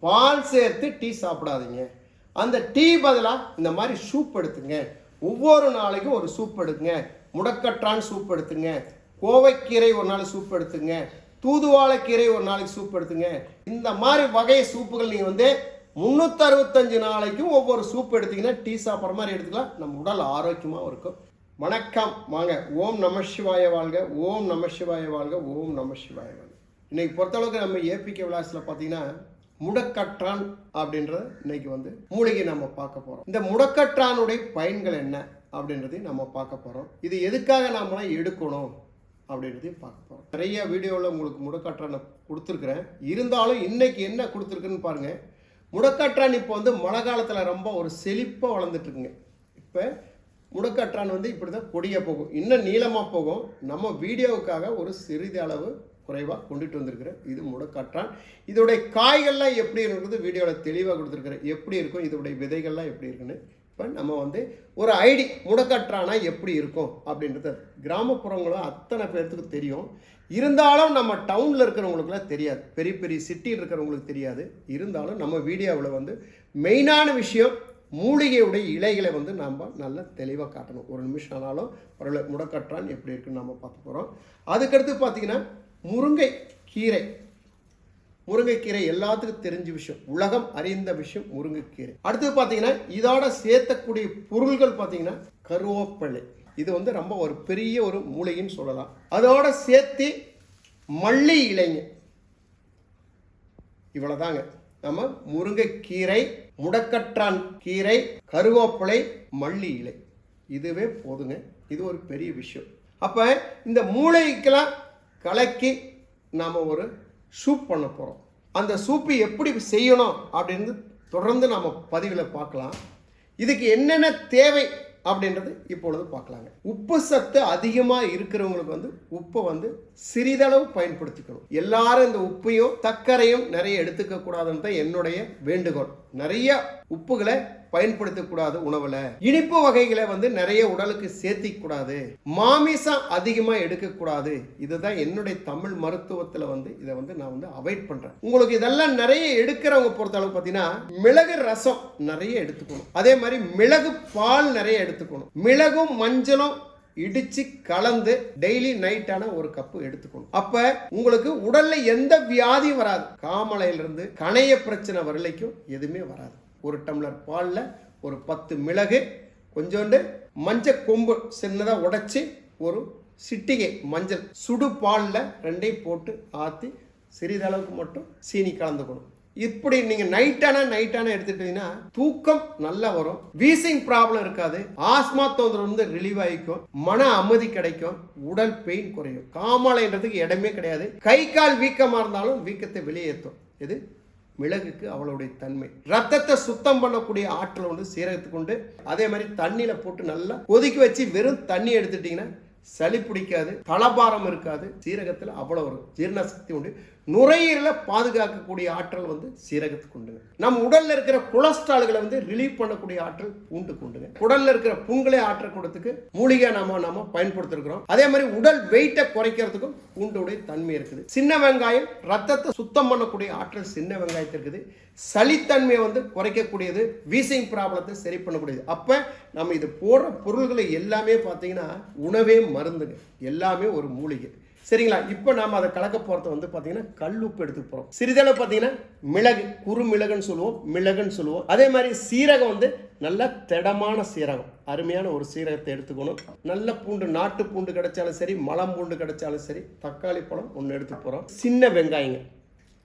பால் சேர்த்து டீ சாப்பிடாதீங்க. அந்த டீ பதிலாக இந்த மாதிரி சூப் எடுத்துங்க. ஒவ்வொரு நாளைக்கும் ஒரு சூப் எடுத்துங்க. முடக்கற்றான் சூப் எடுத்துங்க. கோவைக்கீரை ஒரு நாள் சூப் எடுத்துங்க. தூதுவாழைக்கீரை ஒரு நாளைக்கு சூப் எடுத்துங்க. இந்த மாதிரி வகை சூப்புகள் நீங்கள் வந்து முந்நூற்றறுபத்தஞ்சு நாளைக்கும் ஒவ்வொரு சூப் எடுத்தீங்கன்னா டீ சாப்பிட்ற மாதிரி எடுத்துக்கலாம். நம்ம உடல் ஆரோக்கியமாகவும் இருக்கும். வணக்கம். வாங்க. ஓம் நம சிவாய வாழ்க. ஓம் நம சிவாய வாழ்க. ஓம் நம சிவாய வாழ்க. இன்னைக்கு பொறுத்தளவுக்கு நம்ம ஏபிகே விலாஸில் பார்த்தீங்கன்னா முடக்கற்றான் அப்படின்றத இன்னைக்கு வந்து மூலிகை நம்ம பார்க்க போகிறோம் இந்த முடக்கற்றானுடைய பயன்கள் என்ன அப்படின்றதையும் நம்ம பார்க்க போகிறோம் இது எதுக்காக நாமெல்லாம் எடுக்கணும் அப்படின்றதையும் பார்க்க போகிறோம் நிறைய வீடியோவில் உங்களுக்கு முடக்கற்றானை கொடுத்துருக்குறேன். இருந்தாலும் இன்னைக்கு என்ன கொடுத்துருக்குன்னு பாருங்கள் முடக்கற்றான் இப்போ வந்து மழை காலத்தில் ரொம்ப ஒரு செழிப்பாக வளர்ந்துட்டு இருக்குங்க. இப்போ முடக்கற்றான் வந்து இப்படி தான் கொடியாக போகும். இன்னும் நீளமாக போகும். நம்ம வீடியோவுக்காக ஒரு சிறிது அளவு குறைவாக கொண்டுட்டு வந்திருக்கிறேன் இது முடக்கற்றான். இதோடைய காய்கள்லாம் எப்படி இருக்குது வீடியோவில் தெளிவாக கொடுத்துருக்குறேன் எப்படி இருக்கும்? இதோடைய விதைகள்லாம் எப்படி இருக்குன்னு இப்போ நம்ம வந்து ஒரு ஐடி முடக்கற்றானா எப்படி இருக்கும்? அப்படின்றது கிராமப்புறங்களும் அத்தனை பேர்த்துக்கு தெரியும். இருந்தாலும் நம்ம டவுனில் இருக்கிறவங்களுக்குலாம் தெரியாது. பெரிய பெரிய சிட்டியில் இருக்கிறவங்களுக்கு தெரியாது. இருந்தாலும் நம்ம வீடியோவில் வந்து மெயினான விஷயம் மூலிகையுடைய இலைகளை வந்து நாம் நல்லா தெளிவாக காட்டணும். ஒரு நிமிஷம் ஆனாலும் ஒரு முடக்கற்றான் எப்படி இருக்குன்னு நம்ம பார்க்க போகிறோம் அதுக்கடுத்து பார்த்தீங்கன்னா முருங்கை கீரை. முருங்கைக்கீரை எல்லாத்துக்கும் தெரிஞ்ச விஷயம். உலகம் அறிந்த விஷயம் முருங்கைக்கீரை அடுத்து பார்த்தீங்கன்னா இதோட சேர்த்தக்கூடிய பொருள்கள் பார்த்தீங்கன்னா கருவேப்பிலை. இது வந்து ரொம்ப ஒரு பெரிய ஒரு மூலிகைன்னு சொல்லலாம். அதோட சேர்த்து மல்லி இலைங்க. இவ்வளோதாங்க நம்ம முருங்கைக்கீரை முடக்கற்றான் கீரை கருவேப்பிலை மல்லி இலை. இதுவே போதுங்க. இது ஒரு பெரிய விஷயம். அப்போ இந்த மூளைக்கெல்லாம் கலக்கி நாம் ஒரு சூப் பண்ண போகிறோம் அந்த சூப்பு எப்படி செய்யணும் அப்படின்னு தொடர்ந்து நாம் பதிவில் பார்க்கலாம். இதுக்கு என்னென்ன தேவை அப்படின்றது இப்பொழுது பார்க்கலாங்க. உப்பு சத்து அதிகமாக இருக்கிறவங்களுக்கு வந்து உப்பை வந்து சிறிதளவு பயன்படுத்திக்கணும். எல்லாரும் இந்த உப்பையும் தக்கரையும் நிறைய எடுத்துக்க கூடாதுன்னு தான் என்னுடைய வேண்டுகோள். நிறைய உப்புகளை பயன்படுத்தக்கூடாது உணவுல. இனிப்பு வகைகளை வந்து நிறைய உடலுக்கு சேர்த்திக்க கூடாது மாமிசம் அதிகமா எடுக்கக்கூடாது. இதுதான் என்னுடைய தமிழ் மருத்துவத்துல வந்து இதை வந்து நான் வந்து அவாய்ட் பண்றேன். உங்களுக்கு இதெல்லாம் நிறைய எடுக்கிறவங்க பொறுத்தளவு பார்த்தீங்கன்னா மிளகு ரசம் நிறைய எடுத்துக்கணும். அதே மாதிரி மிளகு பால் நிறைய எடுத்துக்கணும். மிளகும் மஞ்சளும் இடிச்சு கலந்து டெய்லி நைட்டான ஒரு கப்பு எடுத்துக்கணும். அப்ப உங்களுக்கு உடல்ல எந்த வியாதியும் வராது. காமலையில இருந்து கணைய பிரச்சனை வரலைக்கும் எதுவுமே வராது. ஒரு டம்ளர் பாலில் ஒரு பத்து மிளகு கொஞ்சோண்டு மஞ்சள் கொம்பு சின்னதாக உடைச்சி ஒரு சிட்டிகை மஞ்சள் சுடு பாலில் ரெண்டையும் போட்டு ஆற்றி சிறிதளவுக்கு மட்டும் சீனி கலந்துக்கணும் இப்படி நீங்கள் நைட்டான நைட்டான எடுத்துட்டீங்கன்னா தூக்கம் நல்லா வரும். வீசிங் ப்ராப்ளம் இருக்காது. ஆஸ்மா தொந்தரவு வந்து ரிலீவ் ஆகிக்கும். மன அமைதி கிடைக்கும். உடல் பெயின் குறையும். காமாலைன்றதுக்கு இடமே கிடையாது. கை கால் வீக்கமாக இருந்தாலும் வீக்கத்தை வெளியேற்றும். இது மிளகுக்கு அவளுடைய தன்மை. ரத்தத்தை சுத்தம் பண்ணக்கூடிய ஆற்றல் வந்து சீரகத்துக்கு உண்டு அதே மாதிரி தண்ணியில போட்டு நல்லா கொதிக்க வச்சு வெறும் தண்ணி எடுத்துட்டீங்கன்னா சளி பிடிக்காது தலபாரம் இருக்காது. சீரகத்தில் அவ்வளோ ஒரு ஜீரண சக்தி உண்டு. நுரையீரலை பாதுகாக்கக்கூடிய ஆற்றல் வந்து சீரகத்துக்கு உண்டுங்க நம்ம உடலில் இருக்கிற கொலஸ்ட்ரால்களை வந்து ரிலீவ் பண்ணக்கூடிய ஆற்றல் பூண்டு உண்டுங்க உடலில் இருக்கிற புண்களை ஆற்றக்கூடத்துக்கு மூலிகை நாம நாம பயன்படுத்திருக்கிறோம். அதே மாதிரி உடல் வெயிட்டை குறைக்கிறதுக்கும் பூண்டுடைய தன்மை இருக்குது. சின்ன வெங்காயம் ரத்தத்தை சுத்தம் பண்ணக்கூடிய ஆற்றல் சின்ன வெங்காயத்திற்கு இருக்குது. சளித்தன்மையை வந்து குறைக்கக்கூடியது வீசிங் ப்ராப்ளத்தை சரி பண்ணக்கூடியது. அப்போ நம்ம இது போடுற பொருள்களை எல்லாமே பார்த்தீங்கன்னா உணவே மருந்துங்க. எல்லாமே ஒரு மூலிகை. சரிங்களா? இப்போ நாம் அதை கலக்க போகிறது வந்து பார்த்தீங்கன்னா கல் உப்பு எடுத்துக்க போகிறோம் சிறிதளவு பார்த்தீங்கன்னா மிளகு குறு மிளகுன்னு சொல்லுவோம் மிளகுன்னு சொல்லுவோம். அதே மாதிரி சீரகம் வந்து நல்ல திடமான சீரகம். அருமையான ஒரு சீரகத்தை எடுத்துக்கணும். நல்ல பூண்டு நாட்டு பூண்டு கிடைச்சாலும் சரி மலம் பூண்டு கிடைச்சாலும் சரி தக்காளி பழம் ஒன்று எடுத்து போகிறோம் சின்ன வெங்காயங்க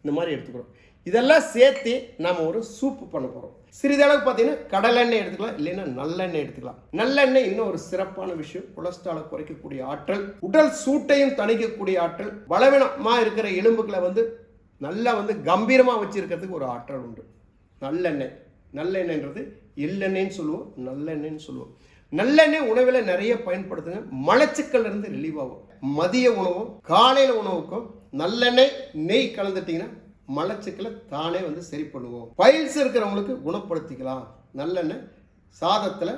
இந்த மாதிரி எடுத்துக்கிறோம். இதெல்லாம் சேர்த்து நம்ம ஒரு சூப்பு பண்ண போகிறோம் சிறிதளவு பார்த்தீங்கன்னா கடலெண்ணெய் எடுத்துக்கலாம் இல்லைன்னா நல்லெண்ணெய் எடுத்துக்கலாம். நல்லெண்ணெய் இன்னும் ஒரு சிறப்பான விஷயம். கொலஸ்ட்ராலை குறைக்கக்கூடிய ஆற்றல் உடல் சூட்டையும் தணிக்கக்கூடிய ஆற்றல் பலவீனமாக இருக்கிற எலும்புகளை வந்து நல்லா வந்து கம்பீரமாக வச்சுருக்கிறதுக்கு ஒரு ஆற்றல் உண்டு. நல்லெண்ணெய். நல்லெண்ணெய்ன்றது எள்ளெண்ணெய்ன்னு சொல்லுவோம் நல்லெண்ணெய்ன்னு சொல்லுவோம். நல்லெண்ணெய் உணவில் நிறைய பயன்படுத்துங்க. மலச்சிக்கல்ல இருந்து ரிலீவ் ஆகும். மதிய உணவும் காலையில் உணவுக்கும் நல்லெண்ணெய் நெய் கலந்துட்டிங்கன்னா மலச்சிக்கலை தானே வந்து சரி பண்ணுவோம். பயில்ஸ் இருக்கிறவங்களுக்கு குணப்படுத்திக்கலாம். நல்லெண்ணெய் சாதத்தில்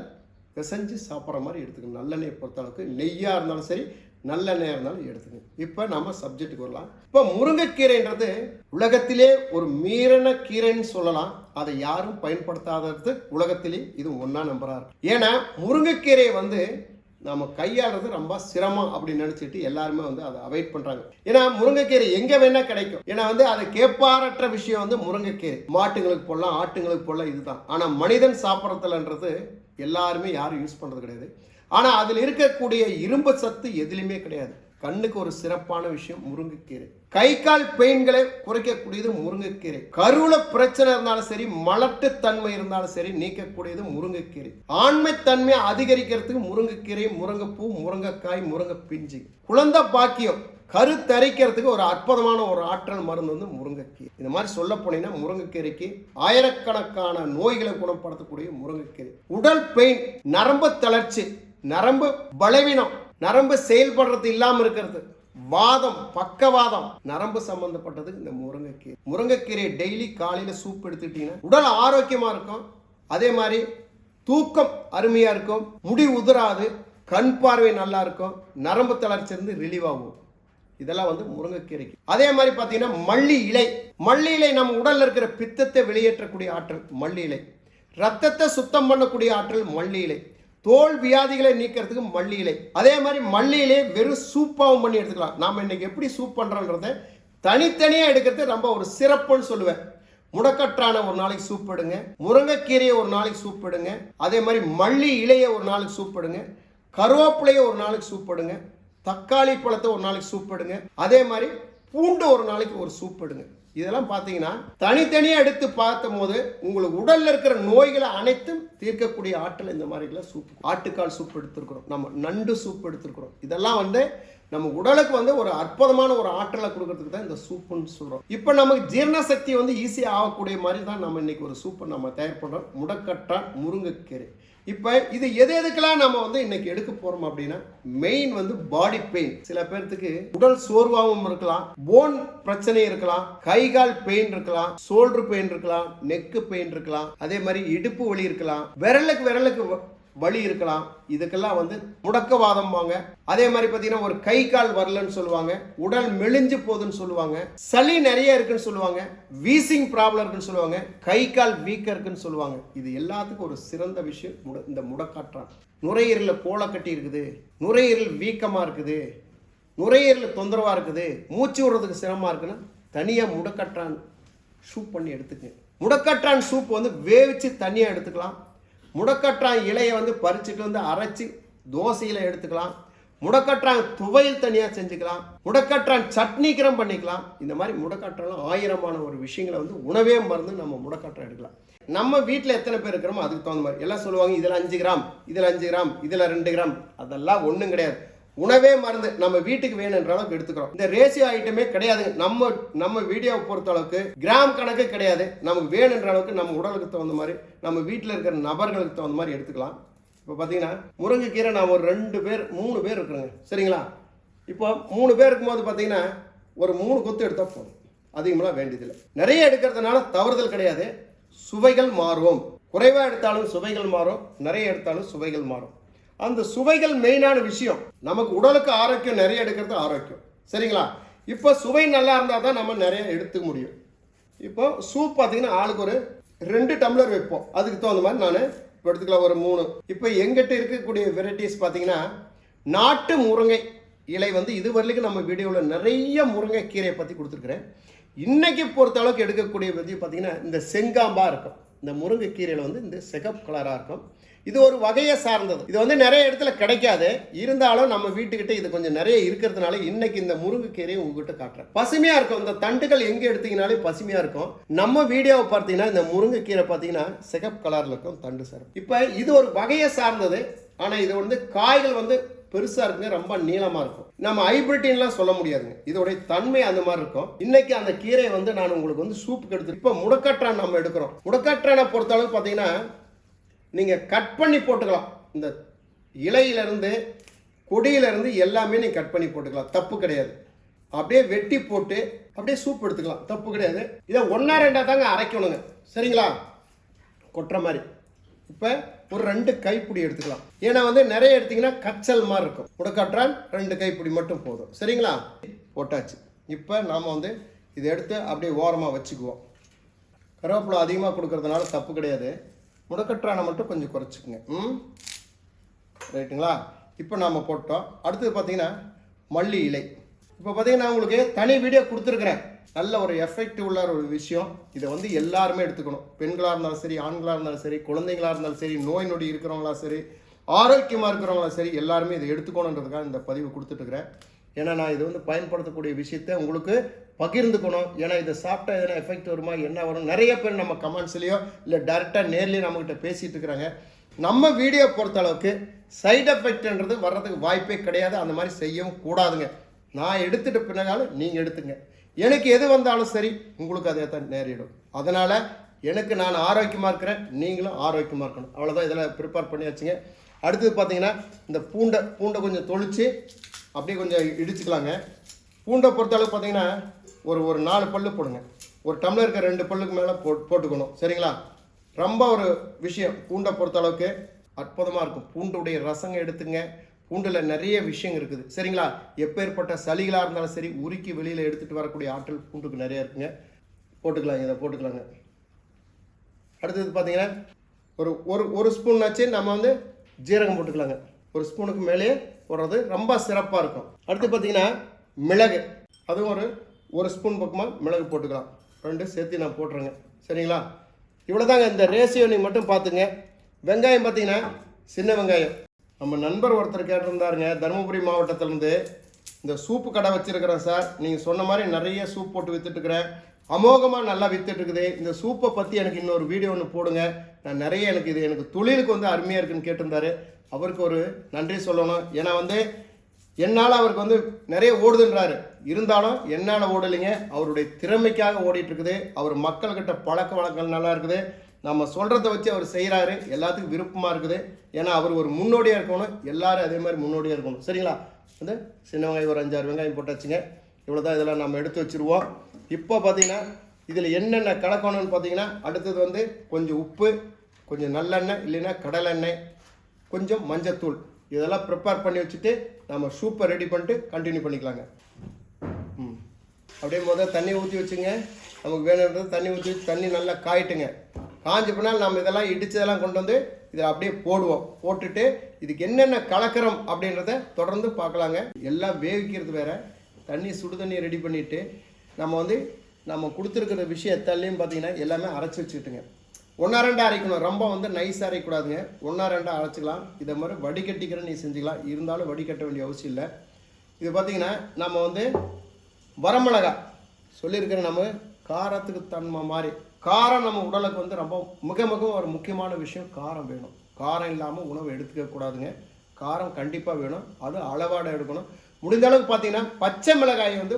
பிசைஞ்சு சாப்பிட்ற மாதிரி எடுத்துக்கணும். நல்லெண்ணெயை பொறுத்த அளவுக்கு நெய்யாக இருந்தாலும் சரி நல்லெண்ணெயாக இருந்தாலும் எடுத்துக்கணும். இப்போ நம்ம சப்ஜெக்ட்டுக்கு வரலாம். இப்போ முருங்கைக்கீரைன்றது உலகத்திலே ஒரு மீறின கீரைன்னு சொல்லலாம். அதை யாரும் பயன்படுத்தாதது உலகத்திலே இது ஒன்றா நம்பரா இருக்கு. ஏன்னா முருங்கைக்கீரை வந்து நம்ம கையாளுறது ரொம்ப சிரமம் அப்படின்னு நினச்சிட்டு எல்லாருமே வந்து அதை அவாய்ட் பண்ணுறாங்க ஏன்னா முருங்கைக்கீரை எங்கே வேணால் கிடைக்கும். ஏன்னா வந்து அது கேட்பாரற்ற விஷயம் வந்து முருங்கைக்கீரை. மாட்டுங்களுக்கு போடலாம் ஆட்டுங்களுக்கு போடலாம் இதுதான். ஆனால் மனிதன் சாப்பிட்றதுலன்றது எல்லாருமே யாரும் யூஸ் பண்ணுறது கிடையாது. ஆனால் அதில் இருக்கக்கூடிய இரும்பு சத்து எதுலேயுமே கிடையாது. கண்ணுக்கு ஒரு சிறப்பான விஷயம் முருங்கைக்கீரை. கை கால் பெயின்களை குறைக்கக்கூடியது முருங்கைக்கீரை. கருவுல பிரச்சனை இருந்தாலும் சரி மலட்டுத்தன்மை இருந்தாலும் சரி நீக்கக்கூடியது முருங்கைக்கீரை. ஆண்மை தன்மையை அதிகரிக்கிறதுக்கு முருங்கைக்கீரை முருங்கைப்பூ முருங்கைக்காய் முருங்கை பிஞ்சு குழந்தை பாக்கியம் கருத்தரிக்கிறதுக்கு ஒரு அற்புதமான ஒரு ஆற்றல் மருந்து வந்து முருங்கைக்கீரை. இந்த மாதிரி சொல்ல போனீங்கன்னா முருங்கைக்கீரைக்கு ஆயிரக்கணக்கான நோய்களை குணப்படுத்தக்கூடிய முருங்கைக்கீரை. உடல் பெயின் நரம்பு தளர்ச்சி நரம்பு பலவீனம் நரம்பு செயல்படுறது இல்லாமல் இருக்கிறது. வாதம் பக்கவாதம். நரம்பு சம்பந்தப்பட்டது இந்த முருங்கைக்கீரை. முருங்கைக்கீரையை டெய்லி காலையில் சூப் எடுத்துக்கிட்டீங்கன்னா உடல் ஆரோக்கியமாக இருக்கும். அதே மாதிரி தூக்கம் அருமையாக இருக்கும். முடி உதிராது கண் பார்வை நல்லா இருக்கும். நரம்பு தளர்ச்சிருந்து ரிலீவ் ஆகும். இதெல்லாம் வந்து முருங்கைக்கீரைக்கு. அதே மாதிரி பார்த்தீங்கன்னா மல்லி இலை. மல்லி இலை நம்ம உடலில் இருக்கிற பித்தத்தை வெளியேற்றக்கூடிய ஆற்றல் மல்லி இலை. ரத்தத்தை சுத்தம் பண்ணக்கூடிய ஆற்றல் மல்லி இலை. தோல் வியாதிகளை நீக்கிறதுக்கு மல்லி இலை. அதே மாதிரி மல்லி இலையை வெறும் சூப்பாகவும் பண்ணி எடுத்துக்கலாம். நாம் இன்னைக்கு எப்படி சூப் பண்ணுறோன்றத தனித்தனியாக எடுக்கிறது ரொம்ப ஒரு சிறப்புன்னு சொல்லுவேன். முடக்கற்றான ஒரு நாளைக்கு சூப் எடுங்க. முருங்கைக்கீரையை ஒரு நாளைக்கு சூப் எடுங்க. அதே மாதிரி மல்லி இலையை ஒரு நாளைக்கு சூப் எடுங்க. கருவேப்பிலையை ஒரு நாளைக்கு சூப் எடுங்க. தக்காளி பழத்தை ஒரு நாளைக்கு சூப் எடுங்க. அதே மாதிரி பூண்டு ஒரு நாளைக்கு ஒரு சூப் எடுங்க. இதெல்லாம் பார்த்தீங்கன்னா தனித்தனியாக எடுத்து பார்த்தும் போது உங்களுக்கு உடலில் இருக்கிற நோய்களை அனைத்தும் தீர்க்கக்கூடிய ஆற்றல் இந்த மாதிரிலாம் சூப் ஆட்டுக்கால் சூப் எடுத்திருக்கிறோம். நம்ம நண்டு சூப் எடுத்திருக்கிறோம். இதெல்லாம் வந்து நம்ம உடலுக்கு வந்து ஒரு அற்புதமான ஒரு ஆற்றலை கொடுக்கறதுக்கு தான் இந்த சூப்புன்னு சொல்கிறோம் இப்போ நமக்கு ஜீரண சக்தி வந்து ஈஸியாக ஆகக்கூடிய மாதிரி தான் நம்ம இன்னைக்கு ஒரு சூப்பை நம்ம தயார் பண்ணுறோம் முடக்கட்டான் முருங்கைக்கீரை. இப்போ இது எது எதுக்கெல்லாம் நம்ம வந்து இன்னைக்கு எடுக்க போறோம் அப்படின்னா மெயின் வந்து பாடி பெயின் சில பேர்த்துக்கு உடல் சோர்வாகவும் இருக்கலாம் போன் பிரச்சனை இருக்கலாம் கை கால் பெயின் இருக்கலாம் ஷோல்டர் பெயின் இருக்கலாம் நெக்கு பெயின் இருக்கலாம் அதே மாதிரி இடுப்பு வலி இருக்கலாம் விரலுக்கு விரலுக்கு வ- வலி இருக்கலாம். இதுக்கெல்லாம் வந்து முடக்கவாதம் வாங்க. அதே மாதிரி பார்த்தீங்கன்னா ஒரு கை கால் வரலன்னு சொல்லுவாங்க. உடல் மெலிஞ்சு போகுதுன்னு சொல்லுவாங்க. சளி நிறைய இருக்குன்னு சொல்லுவாங்க. வீசிங் ப்ராப்ளம் இருக்குன்னு சொல்லுவாங்க. கை கால் வீக்கம் இருக்குன்னு சொல்லுவாங்க. இது எல்லாத்துக்கும் ஒரு சிறந்த விஷயம். முட இந்த முடக்காற்றான் நுரையீரலில் கோலை கட்டி இருக்குது. நுரையீரல் வீக்கமாக இருக்குது. நுரையீரல் தொந்தரவாக இருக்குது. மூச்சு விடுறதுக்கு சிரமமாக இருக்குன்னா தனியாக முடக்கற்றான் சூப் பண்ணி எடுத்துக்கங்க. முடக்கற்றான் சூப் வந்து வேவிச்சு தனியாக எடுத்துக்கலாம். முடக்கற்றான் இலையை வந்து பறிச்சுட்டு வந்து அரைச்சி தோசையில் எடுத்துக்கலாம். முடக்கற்றான் துவையல் தனியாக செஞ்சுக்கலாம். முடக்கற்றான் சட்னிக்கிரம் பண்ணிக்கலாம். இந்த மாதிரி முடக்கற்றாலும் ஆயிரமான ஒரு விஷயங்களை வந்து உணவே மருந்து நம்ம முடக்கற்றம் எடுக்கலாம். நம்ம வீட்டில் எத்தனை பேர் இருக்கிறோமோ அதுக்கு தகுந்த மாதிரி. எல்லாம் சொல்லுவாங்க இதில் அஞ்சு கிராம் இதில் அஞ்சு கிராம் இதில் ரெண்டு கிராம். அதெல்லாம் ஒன்றும் கிடையாது. உணவே மருந்து. நம்ம வீட்டுக்கு வேணுன்ற அளவுக்கு எடுத்துக்கிறோம். இந்த ரேசியோ ஐட்டமே கிடையாது. நம்ம நம்ம வீடியோவை பொறுத்த அளவுக்கு கிராம் கணக்கு கிடையாது. நமக்கு வேணுன்ற அளவுக்கு நம்ம உடலுக்கு தகுந்த மாதிரி நம்ம வீட்டில் இருக்கிற நபர்களுக்கு தகுந்த மாதிரி எடுத்துக்கலாம். இப்போ பார்த்தீங்கன்னா முருங்கைக்கீரை நான் ஒரு ரெண்டு பேர் மூணு பேர் இருக்கிறேங்க. சரிங்களா? இப்போ மூணு பேர் இருக்கும்போது பார்த்தீங்கன்னா ஒரு மூணு கொத்து எடுத்தால் போதும். அதிகமெல்லாம் வேண்டியதில்லை. நிறைய எடுக்கிறதுனால தவறுதல் கிடையாது. சுவைகள் மாறும். குறைவாக எடுத்தாலும் சுவைகள் மாறும். நிறைய எடுத்தாலும் சுவைகள் மாறும். அந்த சுவைகள் மெயினான விஷயம். நமக்கு உடலுக்கு ஆரோக்கியம் நிறைய எடுக்கிறது ஆரோக்கியம். சரிங்களா? இப்போ சுவை நல்லா இருந்தால் தான் நம்ம நிறைய எடுத்துக்க முடியும். இப்போ சூப் பார்த்தீங்கன்னா ஆளுக்கு ஒரு ரெண்டு டம்ளர் வைப்போம். அதுக்கு தகுந்த மாதிரி நான் இப்போ எடுத்துக்கலாம் ஒரு மூணு. இப்போ எங்கிட்ட இருக்கக்கூடிய வெரைட்டிஸ் பார்த்தீங்கன்னா நாட்டு முருங்கை இலை வந்து இது வரைக்கும் நம்ம வீடியோவில் நிறைய முருங்கை கீரையை பற்றி கொடுத்துருக்குறேன். இன்றைக்கி பொறுத்த அளவுக்கு எடுக்கக்கூடிய விதி பார்த்தீங்கன்னா இந்த செங்காம்பா இருக்கும். இந்த முருங்கை கீரையில் வந்து இந்த சிகப்பு கலராக இருக்கும். இது ஒரு வகையை சார்ந்தது. இது வந்து நிறைய இடத்துல கிடைக்காது. இருந்தாலும் நம்ம வீட்டுக்கிட்ட இது கொஞ்சம் நிறைய இருக்கிறதுனால இன்னைக்கு இந்த முருங்கைக்கீரையை உங்ககிட்ட காட்டுறேன். பசுமையா இருக்கும். இந்த தண்டுகள் எங்க எடுத்தீங்கனாலே பசுமையா இருக்கும். நம்ம வீடியோவை பார்த்தீங்கன்னா இந்த முருங்கைக்கீரை பார்த்தீங்கன்னா சிகப்பு கலர்ல இருக்கும் தண்டு சார் இப்போ இது ஒரு வகையை சார்ந்தது. ஆனா இது வந்து காய்கள் வந்து பெருசா இருக்குங்க ரொம்ப நீளமா இருக்கும். நம்ம ஹைபிரிட்டின்லாம் சொல்ல முடியாதுங்க. இதோடைய தன்மை அந்த மாதிரி இருக்கும். இன்னைக்கு அந்த கீரை வந்து நான் உங்களுக்கு வந்து சூப்புக்கு எடுத்து இப்போ முடக்கற்றான் நம்ம எடுக்கிறோம். முடக்கற்றானை பொறுத்த அளவுக்கு பார்த்தீங்கன்னா நீங்கள் கட் பண்ணி போட்டுக்கலாம். இந்த இலையிலேருந்து கொடியிலேருந்து எல்லாமே நீங்கள் கட் பண்ணி போட்டுக்கலாம். தப்பு கிடையாது. அப்படியே வெட்டி போட்டு அப்படியே சூப் எடுத்துக்கலாம். தப்பு கிடையாது. இதை ஒன்றா ரெண்டாக தாங்க அரைக்கணுங்க. சரிங்களா? கொட்டுற மாதிரி. இப்போ ஒரு ரெண்டு கைப்பிடி எடுத்துக்கலாம். ஏன்னா வந்து நிறைய எடுத்தீங்கன்னா கச்சல் மாதிரி இருக்கும். முடக்காற்றால் ரெண்டு கைப்பிடி மட்டும் போதும். சரிங்களா? போட்டாச்சு. இப்போ நாம் வந்து இதை எடுத்து அப்படியே ஓரமாக வச்சுக்குவோம். கருவேப்பிலை அதிகமாக கொடுக்கறதுனால தப்பு கிடையாது. முடக்கற்றானை மட்டும் கொஞ்சம் குறைச்சிக்கங்க. ம்? ரைட்டுங்களா? இப்போ நாம் போட்டோம். அடுத்தது பார்த்தீங்கன்னா மல்லி இலை. இப்போ பார்த்தீங்கன்னா உங்களுக்கு தனி வீடியோ கொடுத்துருக்குறேன். நல்ல ஒரு எஃபெக்டிவ் உள்ள ஒரு விஷயம். இதை வந்து எல்லாருமே எடுத்துக்கணும். பெண்களாக இருந்தாலும் சரி ஆண்களாக இருந்தாலும் சரி குழந்தைங்களாக இருந்தாலும் சரி நோய் நொடி இருக்கிறவங்களா சரி ஆரோக்கியமாக இருக்கிறவங்களா சரி எல்லாருமே இதை எடுத்துக்கணுன்றதுக்காக இந்த பதிவு கொடுத்துட்ருக்குறேன் ஏன்னா நான் இது வந்து பயன்படுத்தக்கூடிய விஷயத்த உங்களுக்கு பகிர்ந்துக்கணும். ஏன்னா இதை சாப்பிட்டா எதனா எஃபெக்ட் வருமா? என்ன வரும் நிறைய பேர் நம்ம கமெண்ட்ஸ்லேயோ இல்லை டேரெக்டாக நேர்லேயே நம்மக்கிட்ட பேசிகிட்டு இருக்கிறாங்க. நம்ம வீடியோ பொறுத்த அளவுக்கு சைடு எஃபெக்ட்ன்றது வர்றதுக்கு வாய்ப்பே கிடையாது. அந்த மாதிரி செய்யவும் கூடாதுங்க. நான் எடுத்துகிட்டு பின்னாலும் நீங்கள் எடுத்துங்க. எனக்கு எது வந்தாலும் சரி உங்களுக்கு அதை தான் நேரிடும். அதனால் எனக்கு நான் ஆரோக்கியமாக இருக்கிறேன் நீங்களும் ஆரோக்கியமாக இருக்கணும். அவ்வளோதான் இதெல்லாம் ப்ரிப்பேர் பண்ணி வச்சுங்க அடுத்தது பார்த்தீங்கன்னா இந்த பூண்டை பூண்டை கொஞ்சம் தொளித்து அப்படியே கொஞ்சம் இடிச்சுக்கலாங்க. பூண்டை பொறுத்தளவு பார்த்தீங்கன்னா ஒரு ஒரு நாலு பல்லு போடுங்க. ஒரு டம்ளருக்கு ரெண்டு பல்லுக்கு மேலே போ போட்டுக்கணும். சரிங்களா? ரொம்ப ஒரு விஷயம். பூண்டை பொறுத்த அளவுக்கு அற்புதமாக இருக்கும். பூண்டுடைய ரசங்க எடுத்துங்க. பூண்டில் நிறைய விஷயம் இருக்குது. சரிங்களா? எப்பேற்பட்ட சளிகளாக இருந்தாலும் சரி உருக்கி வெளியில் எடுத்துகிட்டு வரக்கூடிய ஆற்றல் பூண்டுக்கு நிறைய இருக்குங்க. போட்டுக்கலாங்க இதை போட்டுக்கலாங்க. அடுத்தது பார்த்தீங்கன்னா ஒரு ஒரு ஒரு ஸ்பூன்னாச்சு நம்ம வந்து ஜீரகம் போட்டுக்கலாங்க. ஒரு ஸ்பூனுக்கு மேலேயே போடுறது. ரொம்ப சிறப்பாக இருக்கும். அடுத்து பார்த்தீங்கன்னா மிளகு. அதுவும் ஒரு ஒரு ஸ்பூன் பக்கமாக மிளகு போட்டுக்கலாம். ரெண்டு சேர்த்து நான் போட்டுறேங்க. சரிங்களா? இவ்வளோதாங்க இந்த ரேசியோ நீங்கள் மட்டும் பார்த்துங்க வெங்காயம் பார்த்தீங்கன்னா சின்ன வெங்காயம். நம்ம நண்பர் ஒருத்தர் கேட்டிருந்தாருங்க. தருமபுரி மாவட்டத்திலேருந்து இந்த சூப்பு கடை வச்சுருக்கிறேன் சார். நீங்கள் சொன்ன மாதிரி நிறைய சூப் போட்டு வித்துட்டுருக்கிறேன். அமோகமாக நல்லா விற்றுட்டுருக்குது இந்த சூப்பை பற்றி எனக்கு இன்னொரு வீடியோ ஒன்று போடுங்க. நான் நிறைய எனக்கு இது எனக்கு தொழிலுக்கு வந்து அருமையாக இருக்குன்னு கேட்டிருந்தாரு. அவருக்கு ஒரு நன்றி சொல்லணும். ஏன்னா வந்து என்னால் அவருக்கு வந்து நிறைய ஓடுதுன்றாரு. இருந்தாலும் என்னால் ஓடலைங்க. அவருடைய திறமைக்காக ஓடிட்டுருக்குது. அவர் மக்கள்கிட்ட பழக்க வழக்கங்கள் நல்லா இருக்குது. நம்ம சொல்கிறத வச்சு அவர் செய்கிறாரு எல்லாத்துக்கும் விருப்பமாக இருக்குது. ஏன்னா அவர் ஒரு முன்னோடியாக இருக்கணும். எல்லாரும் அதே மாதிரி முன்னோடியாக இருக்கணும். சரிங்களா? வந்து சின்ன வெங்காயம் ஒரு அஞ்சாறு வெங்காயம் போட்டாச்சுங்க. இவ்வளோ தான் இதெல்லாம் நம்ம எடுத்து வச்சுருவோம். இப்போ பார்த்தீங்கன்னா இதில் என்னென்ன கலக்கணும்னு பார்த்தீங்கன்னா அடுத்தது வந்து கொஞ்சம் உப்பு கொஞ்சம் நல்லெண்ணெய் இல்லைன்னா கடலெண்ணெய் கொஞ்சம் மஞ்சத்தூள். இதெல்லாம் ப்ரிப்பேர் பண்ணி வச்சுட்டு நம்ம சூப்பை ரெடி பண்ணிட்டு கண்டினியூ பண்ணிக்கலாங்க. ம். அப்படியே முதல்ல தண்ணி ஊற்றி வச்சுங்க. நமக்கு வேணுன்றது தண்ணி ஊற்றி வச்சு தண்ணி நல்லா காயிட்டுங்க. காஞ்ச பின்னால் நம்ம இதெல்லாம் இடிச்சதெல்லாம் கொண்டு வந்து இதில் அப்படியே போடுவோம். போட்டுட்டு இதுக்கு என்னென்ன கலக்கிறோம் அப்படின்றத தொடர்ந்து பார்க்கலாங்க. எல்லாம் வேவிக்கிறது வேற. தண்ணி சுடு தண்ணி ரெடி பண்ணிவிட்டு நம்ம வந்து நம்ம கொடுத்துருக்கிற விஷயம் பார்த்தீங்கன்னா எல்லாமே அரைச்சி வச்சுக்கிட்டுங்க. ஒன்றா ரெண்டாக அரைக்கணும். ரொம்ப வந்து நைஸாக அரைக்கூடாதுங்க ஒன்றா ரெண்டாக அரைச்சிக்கலாம். இதை மாதிரி வடிகட்டிக்கிற நீ செஞ்சுக்கலாம். இருந்தாலும் வடிகட்ட வேண்டிய அவசியம் இல்லை. இது பார்த்தீங்கன்னா நம்ம வந்து வரமிளகா சொல்லியிருக்கிற நம்ம காரத்துக்கு தன்மை மாதிரி. காரம் நம்ம உடலுக்கு வந்து ரொம்ப மிக மிக ஒரு முக்கியமான விஷயம். காரம் வேணும். காரம் இல்லாமல் உணவு எடுத்துக்க கூடாதுங்க. காரம் கண்டிப்பாக வேணும். அது அளவாட எடுக்கணும். முடிந்த அளவுக்கு பார்த்தீங்கன்னா பச்சை மிளகாய் வந்து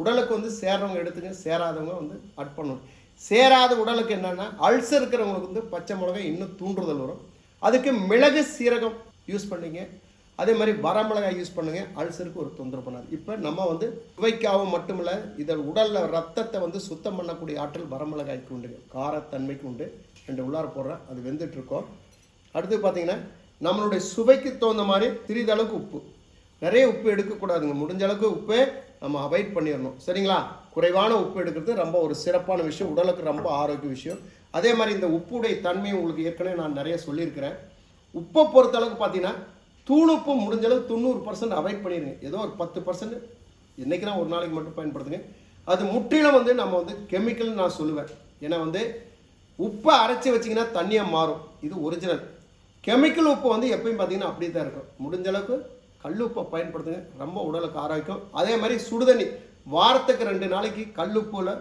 உடலுக்கு வந்து சேர்றவங்க எடுத்துங்க சேராதவங்க வந்து அட் பண்ணணும். சேராத உடலுக்கு என்னென்னா அல்சர் இருக்கிறவங்களுக்கு வந்து பச்சை மிளகாய் இன்னும் தூண்டுதல் வரும். அதுக்கு மிளகு சீரகம் யூஸ் பண்ணிங்க. அதே மாதிரி வரமிளகாய் யூஸ் பண்ணுங்க. அல்சருக்கு ஒரு தொந்தரவு பண்ணாது. இப்போ நம்ம வந்து சுவைக்காகவும் மட்டுமில்ல இதில் உடலில் ரத்தத்தை வந்து சுத்தம் பண்ணக்கூடிய ஆற்றல் வரமிளகாய்க்கு உண்டு. காரத்தன்மைக்கு உண்டு. ரெண்டு உள்ளார போடுறேன். அது வெந்துட்டு இருக்கோம். அடுத்து பார்த்தீங்கன்னா நம்மளுடைய சுவைக்கு தகுந்த மாதிரி சிறிதளவுக்கு உப்பு. நிறைய உப்பு எடுக்கக்கூடாதுங்க. முடிஞ்ச அளவுக்கு உப்பு நம்ம அவாய்ட் பண்ணிடணும் சரிங்களா? குறைவான உப்பு எடுக்கிறது ரொம்ப ஒரு சிறப்பான விஷயம். உடலுக்கு ரொம்ப ஆரோக்கிய விஷயம். அதே மாதிரி இந்த உப்புடைய தன்மையை உங்களுக்கு ஏற்கனவே நான் நிறைய சொல்லியிருக்கிறேன். உப்பை பொறுத்தளவுக்கு பார்த்தீங்கன்னா தூளுப்பு முடிஞ்ச அளவுக்கு தொண்ணூறு பர்சன்ட் அவாய்ட் பண்ணிடுங்க ஏதோ ஒரு பத்து பர்சன்ட் என்றைக்குனா ஒரு நாளைக்கு மட்டும் பயன்படுத்துங்க. அது முற்றிலும் வந்து நம்ம வந்து கெமிக்கல்னு நான் சொல்லுவேன். ஏன்னா வந்து உப்பை அரைச்சி வச்சிங்கன்னா தண்ணியாக மாறும். இது ஒரிஜினல் கெமிக்கல் உப்பு வந்து எப்பயும் பார்த்தீங்கன்னா அப்படியே தான் இருக்கும். முடிஞ்ச அளவுக்கு கல் உப்பை பயன்படுத்துங்க. ரொம்ப உடலுக்கு ஆரோக்கியம். அதே மாதிரி சுடுதண்ணி. வாரத்துக்கு ரெண்டு நாளைக்கு கல்லுப்புல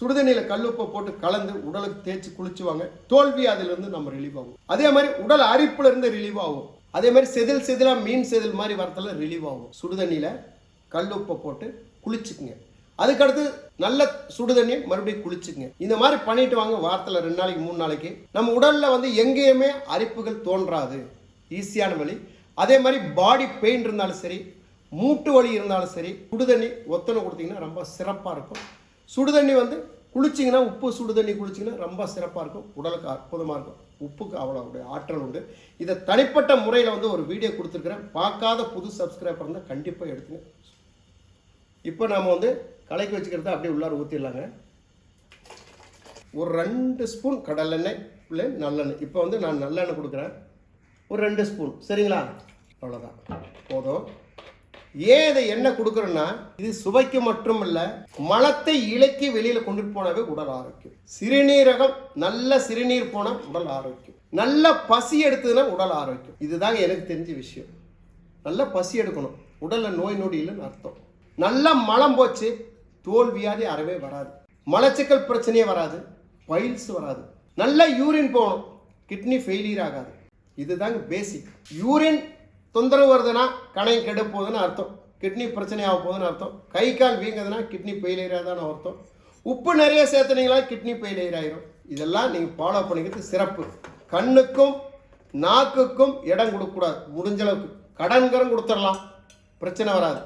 சுடுதண்ணியில் கல்லுப்பை போட்டு கலந்து உடலுக்கு தேய்ச்சி குளிச்சுவாங்க. தோல்வி அதிலிருந்து நம்ம ரிலீவ் ஆகும். அதே மாதிரி உடல் அரிப்புல இருந்து ரிலீவ் ஆகும். அதே மாதிரி செதில் செதிலாக மீன் செதில் மாதிரி வரத்துல ரிலீவ் ஆகும். சுடுதண்ணியில் கல்லுப்பை போட்டு குளிச்சுக்குங்க. அதுக்கடுத்து நல்ல சுடுதண்ணி மறுபடியும் குளிச்சுக்குங்க. இந்த மாதிரி பண்ணிட்டு வாங்க. வாரத்தில் ரெண்டு நாளைக்கு மூணு நாளைக்கு. நம்ம உடலில் வந்து எங்கேயுமே அரிப்புகள் தோன்றாது. ஈஸியான வழி. அதே மாதிரி பாடி பெயின் இருந்தாலும் சரி மூட்டு வலி இருந்தாலும் சரி சுடுதண்ணி ஒத்தனை கொடுத்தீங்கன்னா ரொம்ப சிறப்பாக இருக்கும். சுடுதண்ணி வந்து குளிச்சிங்கன்னா உப்பு சுடுதண்ணி குளிச்சிங்கன்னா ரொம்ப சிறப்பாக இருக்கும். உடலுக்கு அற்புதமாக இருக்கும். உப்புக்கு அவ்வளோ ஆற்றல் உண்டு. இதை தனிப்பட்ட முறையில் வந்து ஒரு வீடியோ கொடுத்துருக்குறேன். பார்க்காத புது சப்ஸ்கிரைபர் இருந்தால் கண்டிப்பாக எடுத்துங்க. இப்போ நாம் வந்து கலக்கி வச்சுக்கிறத அப்படியே உள்ளார ஊற்றிடலாங்க ஒரு ரெண்டு ஸ்பூன் கடலெண்ணெய் இல்லை நல்லெண்ணெய். இப்போ வந்து நான் நல்லெண்ணெய் கொடுக்குறேன். ஒரு ரெண்டு ஸ்பூன். சரிங்களா? அவ்வளோதான் போதும். ஏன் இதை என்ன கொடுக்குறேன்னா இது சுவைக்கு மட்டும் இல்லை மலத்தை இலக்கி வெளியில் கொண்டுட்டு போனாவே உடல் ஆரோக்கியம். சிறுநீரகம் நல்ல சிறுநீர் போனால் உடல் ஆரோக்கியம். நல்ல பசி எடுத்ததுன்னா உடல் ஆரோக்கியம். இதுதாங்க எனக்கு தெரிஞ்ச விஷயம். நல்ல பசி எடுக்கணும். உடலில் நோய் நொடி இல்லைன்னு அர்த்தம். நல்ல மலம் போச்சு தோல் வியாதி அறவே வராது. மலச்சிக்கல் பிரச்சனையே வராது. பைல்ஸ் வராது. நல்ல யூரின் போகணும். கிட்னி ஃபெயிலியர் ஆகாது. இதுதாங்க பேசிக் யூரின் தொந்தரவு வருதுன்னா கணையம் கெட போகுதுன்னு அர்த்தம். கிட்னி பிரச்சனை ஆக போகுதுன்னு அர்த்தம். கை கால் வீங்குதுன்னா கிட்னி ஃபெயிலியர் அர்த்தம். உப்பு நிறைய சேர்த்துனீங்களா கிட்னி ஃபெயிலியர் ஆயிரும். இதெல்லாம் நீங்கள் ஃபாலோ பண்ணிக்கிறது சிறப்பு. கண்ணுக்கும் நாக்குக்கும் இடம் கொடுக்கக்கூடாது. முடிஞ்ச அளவுக்கு. கடன்கரம் கொடுத்துடலாம். பிரச்சனை வராது.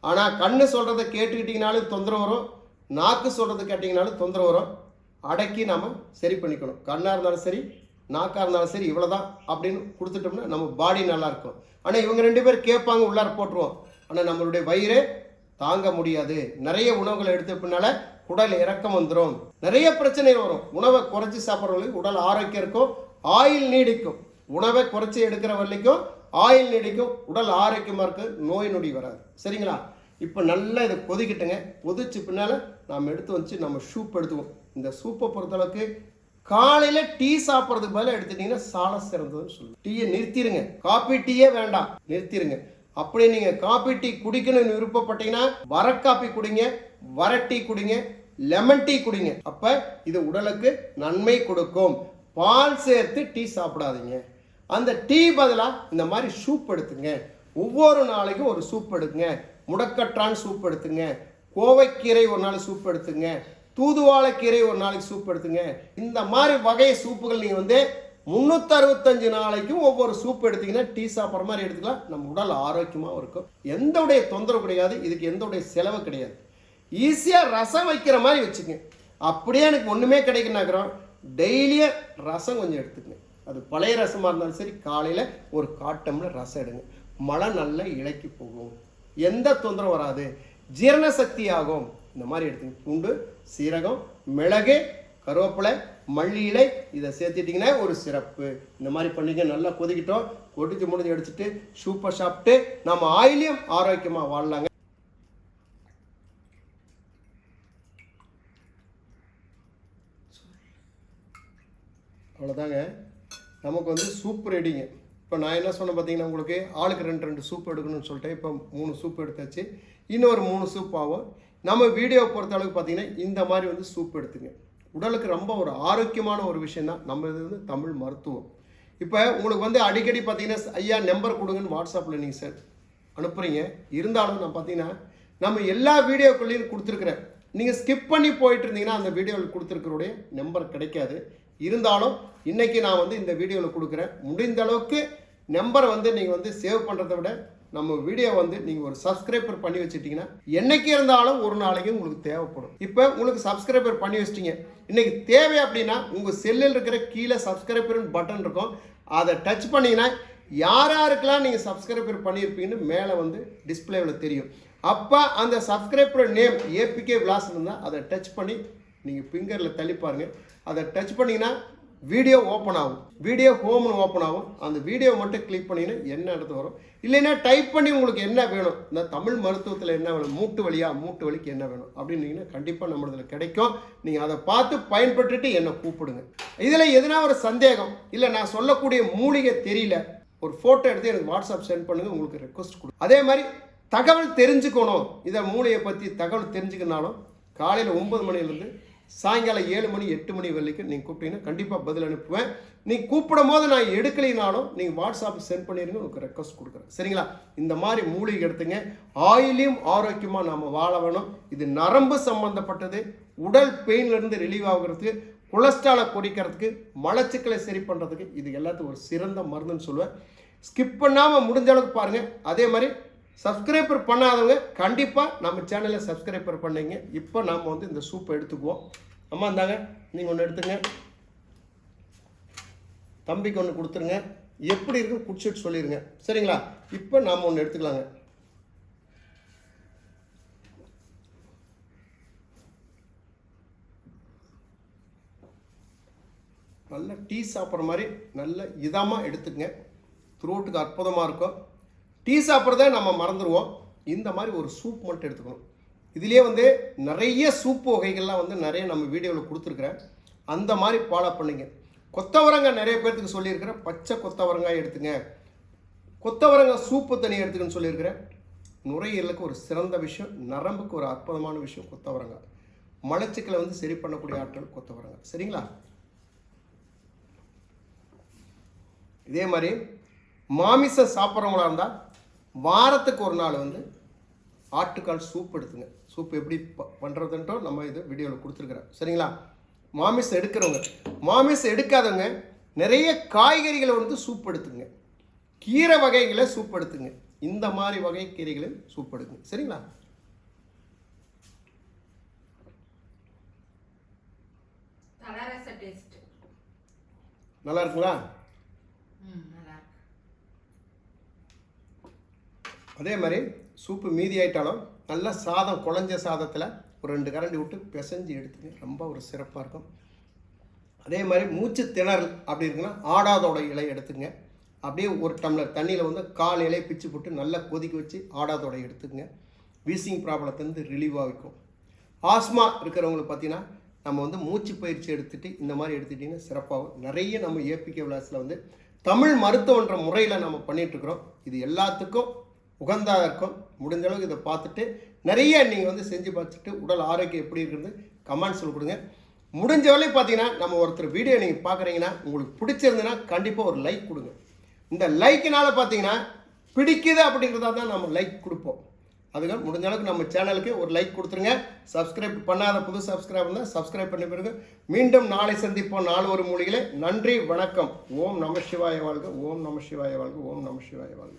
ஆனால் கண்ணு சொல்கிறத கேட்டுக்கிட்டிங்கனாலும் தொந்தரவு வரும். நாக்கு சொல்கிறத கேட்டிங்கனாலும் தொந்தரவு வரும். அடக்கி நாம் சரி பண்ணிக்கணும். கண்ணாக இருந்தாலும் சரி நாக்காக இருந்தாலும் சரி இவ்வளோதான் அப்படின்னு கொடுத்துட்டோம்னா நம்ம பாடி நல்லாயிருக்கும் ஆனால் இவங்க ரெண்டு பேர் கேட்பாங்க உள்ளார போட்டுருவோம். ஆனால் நம்மளுடைய வயிறு தாங்க முடியாது. நிறைய உணவுகளை எடுத்த உடல் இறக்கம் வந்துடும் நிறைய பிரச்சனைகள் வரும். உணவை குறைச்சி சாப்பிட்றவங்களுக்கு உடல் ஆரோக்கியம் இருக்கும் ஆயில் நீடிக்கும். உணவை குறைச்சி எடுக்கிற வரைக்கும் ஆயில் நீடிக்கும் உடல் ஆரோக்கியமாக இருக்கு நோய் நொடி வராது. சரிங்களா? இப்போ நல்லா இதை கொதிக்கிட்டுங்க. கொதிச்சு பின்னால் நாம் எடுத்து வச்சு நம்ம சூப் எடுத்துவோம் இந்த சூப்பை பொறுத்தளவுக்கு காலையில் டீ சாப்பிட்றதுக்கு பதிலாக எடுத்துட்டீங்கன்னா சால சிறந்ததுன்னு சொல்லுவோம். டீயை நிறுத்திடுங்க காப்பி டீயே வேண்டாம். நிறுத்திடுங்க அப்படி நீங்கள் காப்பி டீ குடிக்கணும்னு விருப்பப்பட்டீங்கன்னா வர காப்பி குடிங்க வர டீ குடிங்க லெமன் டீ குடிங்க. அப்போ இது உடலுக்கு நன்மை கொடுக்கும். பால் சேர்த்து டீ சாப்பிடாதீங்க. அந்த டீ பதிலாக இந்த மாதிரி சூப் எடுத்துங்க. ஒவ்வொரு நாளைக்கும் ஒரு சூப் எடுத்துங்க. முடக்கற்றான் சூப் எடுத்துங்க. கோவைக்கீரை ஒரு நாள் சூப் எடுத்துங்க. தூதுவாழைக்கீரை ஒரு நாளைக்கு சூப் எடுத்துங்க. இந்த மாதிரி வகை சூப்புகள் நீங்கள் வந்து முந்நூற்றறுபத்தஞ்சு நாளைக்கும் ஒவ்வொரு சூப் எடுத்தீங்கன்னா டீ சாப்பிட்ற மாதிரி எடுத்துக்கலாம். நம்ம உடல் ஆரோக்கியமாகவும் இருக்கும். எந்த உடைய தொந்தரவு கிடையாது. இதுக்கு எந்த உடைய செலவு கிடையாது. ஈஸியாக ரசம் வைக்கிற மாதிரி வச்சுங்க அப்படியே எனக்கு ஒன்றுமே கிடைக்குனாக்கிறோம் டெய்லியும் ரசம் கொஞ்சம் எடுத்துக்கங்க. அது பழைய ரசமாக இருந்தாலும் சரி காலையில் ஒரு காட்டம்ல ரசம் எடுங்க. மழை நல்லா இலக்கி போகும். எந்த தொந்தரவும் வராது. ஜீரண சக்தி ஆகும். இந்த மாதிரி எடுத்துங்க. பூண்டு சீரகம் மிளகு கருவேப்பிலை மல்லி இலை இதை சேர்த்துட்டிங்கன்னா ஒரு சிறப்பு. இந்த மாதிரி பண்ணிங்க நல்லா கொதிக்கிட்டோம். கொதிச்சு முடிஞ்சு எடுத்துட்டு சூப்பர் சாப்பிட்டு நம்ம ஆயிலையும் ஆரோக்கியமாக வாழலாங்க. அவ்வளோதாங்க நமக்கு வந்து சூப் ரெடிங்க இப்போ நான் என்ன சொன்னேன் பார்த்தீங்கன்னா உங்களுக்கு ஆளுக்கு ரெண்டு ரெண்டு சூப் எடுக்கணும்னு சொல்லிட்டு இப்போ மூணு சூப் எடுத்தாச்சு. இன்னொரு மூணு சூப் ஆகும். நம்ம வீடியோ பொறுத்த அளவுக்கு பார்த்தீங்கன்னா இந்த மாதிரி வந்து சூப் எடுத்துங்க. உடலுக்கு ரொம்ப ஒரு ஆரோக்கியமான ஒரு விஷயம் தான் நம்ம இது வந்து தமிழ் மருத்துவம். இப்போ உங்களுக்கு வந்து அடிக்கடி பார்த்தீங்கன்னா ஐயா நம்பர் கொடுங்கன்னு வாட்ஸ்அப்பில் நீங்கள் சார் அனுப்புகிறீங்க இருந்தாலும் நான் பார்த்தீங்கன்னா நம்ம எல்லா வீடியோக்குள்ளேயும் கொடுத்துருக்குறேன். நீங்கள் ஸ்கிப் பண்ணி போயிட்டு இருந்தீங்கன்னா அந்த வீடியோவில் கொடுத்துருக்கிறோடைய நம்பர் கிடைக்காது. இருந்தாலும் இன்றைக்கி நான் வந்து இந்த வீடியோவில் கொடுக்குறேன். முடிந்த அளவுக்கு நம்பரை வந்து நீங்கள் வந்து சேவ் பண்ணுறதை விட நம்ம வீடியோ வந்து நீங்கள் ஒரு சப்ஸ்கிரைபர் பண்ணி வச்சுட்டிங்கன்னா என்றைக்கு இருந்தாலும் ஒரு நாளைக்கு உங்களுக்கு தேவைப்படும். இப்போ உங்களுக்கு சப்ஸ்கிரைபர் பண்ணி வச்சிட்டிங்க. இன்னைக்கு தேவை அப்படின்னா உங்கள் செல்லில் இருக்கிற கீழே சப்ஸ்கிரைபர்னு பட்டன் இருக்கும். அதை டச் பண்ணிங்கன்னா யார் யாருக்கெல்லாம் நீங்கள் சப்ஸ்கிரைபர் பண்ணியிருப்பீங்கன்னு மேலே வந்து டிஸ்பிளேவில் தெரியும். அப்போ அந்த சப்ஸ்கிரைபர் நேம் ஏபிகே விலாஸ் இருந்தால் அதை டச் பண்ணி நீங்கள் ஃபிங்கரில் தள்ளி பாருங்கள் அதை டச் பண்ணிங்கன்னா வீடியோ ஓப்பன் ஆகும். வீடியோ ஹோம்னு ஓப்பன் ஆகும். அந்த வீடியோ மட்டும் கிளிக் பண்ணிங்கன்னா என்ன இடத்து வரும்? இல்லைன்னா டைப் பண்ணி உங்களுக்கு என்ன வேணும்? இந்த தமிழ் மருத்துவத்தில் என்ன வேணும்? மூட்டு வழியா மூட்டு வலிக்கு என்ன வேணும்? அப்படின்னீங்கன்னா கண்டிப்பாக நம்மளதில் கிடைக்கும். நீங்கள் அதை பார்த்து பயன்பட்டுட்டு என்னை கூப்பிடுங்க. இதில் எதுனா ஒரு சந்தேகம் இல்லை நான் சொல்லக்கூடிய மூலிகை தெரியல ஒரு ஃபோட்டோ எடுத்து எனக்கு வாட்ஸ்அப் சென்ட் பண்ணுங்கள் உங்களுக்கு ரெக்வஸ்ட் கொடு அதே மாதிரி தகவல் தெரிஞ்சுக்கணும். இதை மூளையை பற்றி தகவல் தெரிஞ்சுக்கனாலும் காலையில் ஒன்பது மணிலேருந்து சாயங்காலம் ஏழு மணி எட்டு மணி வரைக்கும் நீங்கள் கூப்பிட்டீங்கன்னா கண்டிப்பாக பதில் அனுப்புவேன். நீங்கள் கூப்பிடும் போது நான் எடுக்கலைனாலும் நீங்கள் வாட்ஸ்அப் சென்ட் பண்ணிடுங்க உங்களுக்கு ரெக்வஸ்ட் கொடுக்குறேன். சரிங்களா? இந்த மாதிரி மூலிகை எடுத்துங்க. ஆயிலையும் ஆரோக்கியமாக நாம் வாழ வேணும். இது நரம்பு சம்மந்தப்பட்டது உடல் பெயின்லேருந்து ரிலீவ் ஆகுறதுக்கு கொலஸ்ட்ராலை குறைக்கிறதுக்கு மலச்சிக்கலை சரி பண்ணுறதுக்கு இது எல்லாத்துக்கும் ஒரு சிறந்த மருந்துன்னு சொல்லுவேன். ஸ்கிப் பண்ணாமல் முடிஞ்ச அளவுக்கு பாருங்கள் அதே மாதிரி சப்ஸ்கிரைபர் பண்ணாதவங்க கண்டிப்பாக நம்ம சேனலை சப்ஸ்கிரைபர் பண்ணிங்க. இப்போ நாம் வந்து இந்த சூப்பை எடுத்துக்குவோம். அம்மா இந்தாங்க. நீங்கள் ஒன்று எடுத்துங்க. தம்பிக்கு ஒன்று கொடுத்துருங்க. எப்படி இருக்குன்னு குடிச்சிட்டு சொல்லிடுங்க சரிங்களா? இப்போ நாம் ஒன்று எடுத்துக்கலாங்க. நல்ல டீ சாப்பிட்ற மாதிரி நல்ல இதமாக எடுத்துக்கங்க. த்ரோட்டுக்கு அற்புதமாக இருக்கும். டீ சாப்பிட்றத நம்ம மறந்துடுவோம் இந்த மாதிரி ஒரு சூப் மட்டும் எடுத்துக்கணும். இதுலேயே வந்து நிறைய சூப் வகைகள்லாம் வந்து நிறைய நம்ம வீடியோவில் கொடுத்துருக்குறேன். அந்த மாதிரி ஃபாலோ பண்ணுங்க. கொத்தவரங்காய் நிறைய பேர்த்துக்கு சொல்லியிருக்கிறேன். பச்சை கொத்தவரங்காய் எடுத்துங்க. கொத்தவரங்காய் சூப்பு தண்ணி எடுத்துக்கன்னு சொல்லியிருக்கிறேன். நுரையீரலுக்கு ஒரு சிறந்த விஷயம் நரம்புக்கு ஒரு அற்புதமான விஷயம் கொத்தவரங்காய். மலச்சிக்கலை வந்து சரி பண்ணக்கூடிய ஆற்றல் கொத்தவரங்காய். சரிங்களா? இதே மாதிரி மாமிசம் சாப்பிட்றவங்களா இருந்தால் வாரத்துக்கு ஒரு நாள் வந்து ஆட்டுக்கால் சூப் எடுத்துங்க. சூப் எப்படி ப பண்ணுறதுன்றோ நம்ம இது வீடியோவில் கொடுத்துருக்குறோம் சரிங்களா? மாமிசம் எடுக்கிறவங்க. மாமிசம் எடுக்காதவங்க நிறைய காய்கறிகளை வந்து சூப் எடுத்துங்க. கீரை வகைகளை சூப் எடுத்துங்க. இந்த மாதிரி வகை கீரைகளை சூப் எடுக்குங்க சரிங்களா? நல்லா இருக்குங்களா ம் நல்லா இருக்கு அதே மாதிரி சூப்பு மீதி ஆயிட்டாலும் நல்லா சாதம் குழஞ்ச சாதத்தில் ஒரு ரெண்டு கரண்டி விட்டு பிசைஞ்சு எடுத்துங்க. ரொம்ப ஒரு சிறப்பாக இருக்கும். அதே மாதிரி மூச்சு திணறல் அப்படி இருக்குன்னா ஆடாதோட இலை எடுத்துங்க. அப்படியே ஒரு டம்ளர் தண்ணியில் வந்து கால் இலையை பிச்சு போட்டு நல்லா கொதிக்க வச்சு ஆடாதோட எடுத்துங்க. வீசிங் ப்ராப்ளத்துலேருந்து ரிலீவாக வைக்கும் ஆஸ்மா இருக்கிறவங்களுக்கு பார்த்தீங்கன்னா நம்ம வந்து மூச்சு பயிற்சி எடுத்துகிட்டு இந்த மாதிரி எடுத்துட்டிங்கன்னா சிறப்பாகும் நிறைய நம்ம ஏபிகே விளாஸில் வந்து தமிழ் மருத்துவன்ற முறையில் நம்ம பண்ணிகிட்ருக்குறோம் இது எல்லாத்துக்கும் உகந்ததாக இருக்கும் முடிஞ்ச அளவுக்கு இதை பார்த்துட்டு நிறைய நீங்கள் வந்து செஞ்சு பார்த்துட்டு உடல் ஆரோக்கியம் எப்படி இருக்குது கமெண்ட்ஸில் கொடுங்க. முடிஞ்ச வரையும் பார்த்தீங்கன்னா நம்ம ஒருத்தர் வீடியோ நீங்கள் பார்க்குறீங்கன்னா உங்களுக்கு பிடிச்சிருந்துன்னா கண்டிப்பாக ஒரு லைக் கொடுங்க. இந்த லைக்கினால் பார்த்தீங்கன்னா பிடிக்குது அப்படிங்கிறதா தான் நம்ம லைக் கொடுப்போம். அதுக்காக முடிஞ்ச அளவுக்கு நம்ம சேனலுக்கு ஒரு லைக் கொடுத்துருங்க. சப்ஸ்கிரைப் பண்ணாத புது சப்ஸ்கிரைப் இருந்தால் சப்ஸ்கிரைப் பண்ணி பிறகு மீண்டும் நாளை சந்திப்போம். நாலு ஒரு மூலிகளை நன்றி வணக்கம். ஓம் நம சிவாய வாழ்க. ஓம் நம சிவாய வாழ்க. ஓம் நம சிவாய வாழ்க.